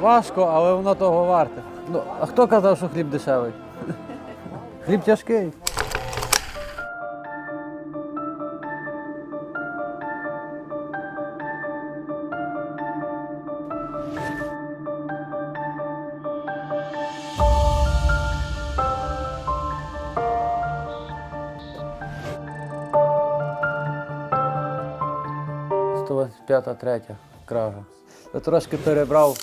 Важко, але воно того варте. Ну, а хто казав, що хліб дешевий? Хліб тяжкий. п'ята, третя кража. Я трошки перебрав,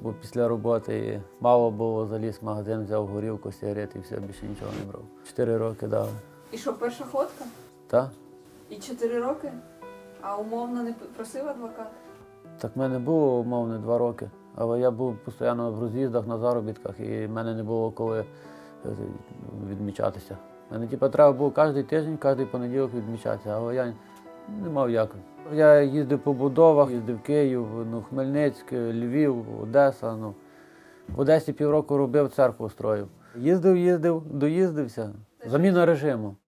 бо після роботи мало було, заліз в магазин, взяв горілку, сигарети і все, більше нічого не брав. Чотири роки дали. І що, перша ходка? Та? І чотири роки? А умовно не просив адвокат? Так в мене було умовно два роки, але я був постійно в роз'їздах на заробітках і в мене не було коли е, відмічатися. Мене типу, треба було кожен тиждень, кожен понеділок відмічатися, але я не мав як. Я їздив по будовах, їздив Київ, ну, Хмельницьк, Львів, Одеса. Ну. В Одесі півроку робив, церкву строїв. Їздив, їздив, доїздився. Заміна режиму. –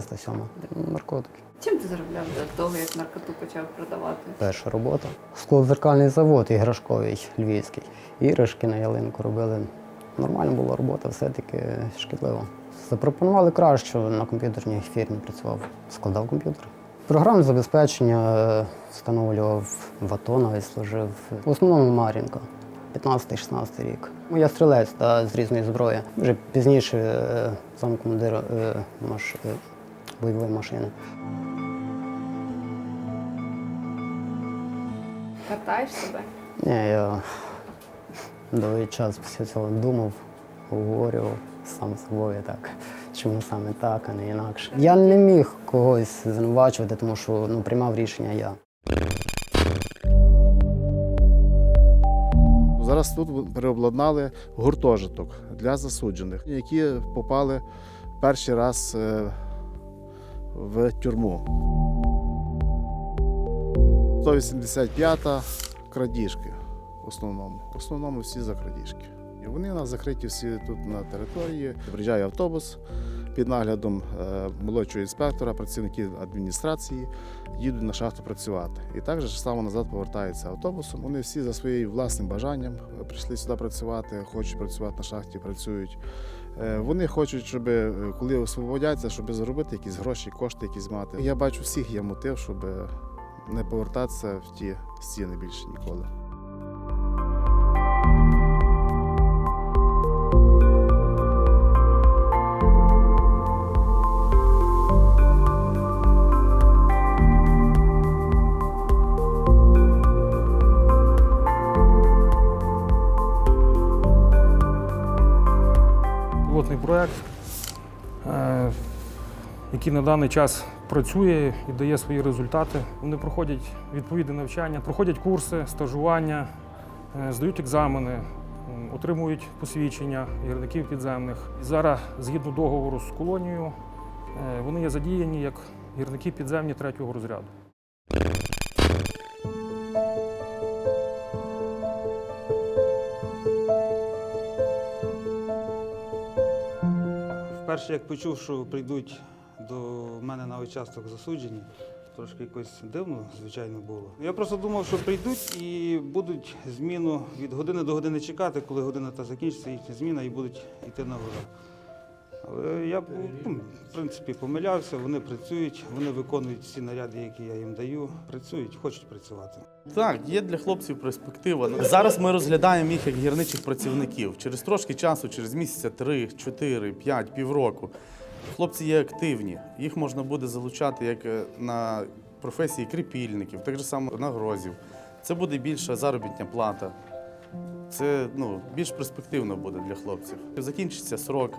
307 наркотики. Чим ти заробляв до того, як наркоту почав продавати? Перша робота. Склозеркальний завод іграшковий львівський. Іграшки на ялинку робили. Нормальна була робота, все-таки шкідливо. Запропонували краще, на комп'ютерній фірмі працював, складав комп'ютер. Програмне забезпечення е, встановлював в АТО, навіть служив. В основному Мар'їнка, 15-16 рік. Я стрілець та, з різної зброї. Вже пізніше е, замкомандир е, бойової машини. Катаєш себе? Ні, я довгий час після цього думав, обговорював сам собою так. Чому саме так, а не інакше. Я не міг когось звинувачувати, тому що ну, приймав рішення я. Зараз тут переобладнали гуртожиток для засуджених, які попали перший раз е, в тюрму. 185-та крадіжки в основному. В основному всі за крадіжки. І вони у нас закриті всі тут на території. Приїжджає автобус під наглядом е, молодшого інспектора, працівників адміністрації, їдуть на шахту працювати. І так же само назад повертаються автобусом. Вони всі за своїм власним бажанням е, прийшли сюди працювати, хочуть працювати на шахті, працюють. Е, Вони хочуть, щоб коли освободяться, щоб заробити якісь гроші, кошти якісь мати. Я бачу, всіх є мотив, щоб не повертатися в ті стіни більше ніколи. Пілотний проект, е, який на даний час працює і дає свої результати. Вони проходять відповідне навчання, проходять курси, стажування, е, здають екзамени, отримують посвідчення гірників підземних. Зараз, згідно договору з колонією, е, вони є задіяні як гірники підземні третього розряду. Вперше, як почув, що прийдуть до мене на участок засуджені, трошки якось дивно, звичайно, було. Я просто думав, що прийдуть і будуть зміну від години до години чекати, коли година та закінчиться їхня зміна і будуть йти на гору. Я ну, в принципі помилявся, вони працюють, вони виконують всі наряди, які я їм даю. Працюють, хочуть працювати. Так, є для хлопців перспектива. Зараз ми розглядаємо їх як гірничих працівників. Через трошки часу, через місяця, три, чотири, п'ять, півроку. Хлопці є активні. Їх можна буде залучати як е, на професії кріпільників, так само нагрозів. Це буде більша заробітня плата. Це ну, більш перспективно буде для хлопців. Закінчиться срок,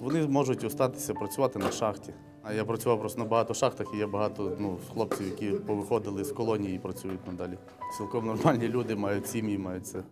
вони можуть остатися працювати на шахті. А я працював просто на багато шахтах, і є багато ну, хлопців, які повиходили з колонії і працюють надалі. Цілком нормальні люди мають сім'ї, мають це.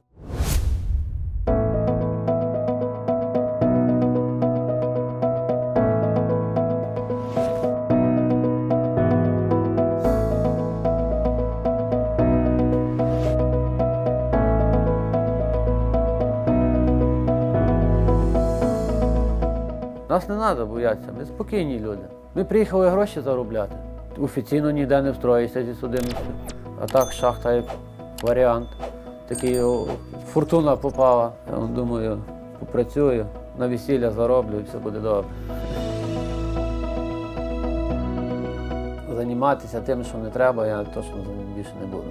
Нас не треба боятися, ми спокійні люди. Ми приїхали гроші заробляти. Офіційно ніде не встроїшся зі судимістю. А так шахта як варіант. Такий фортуна попала. Я думаю, попрацюю, на весілля зароблю і все буде добре. Займатися тим, що не треба, я точно більше не буду.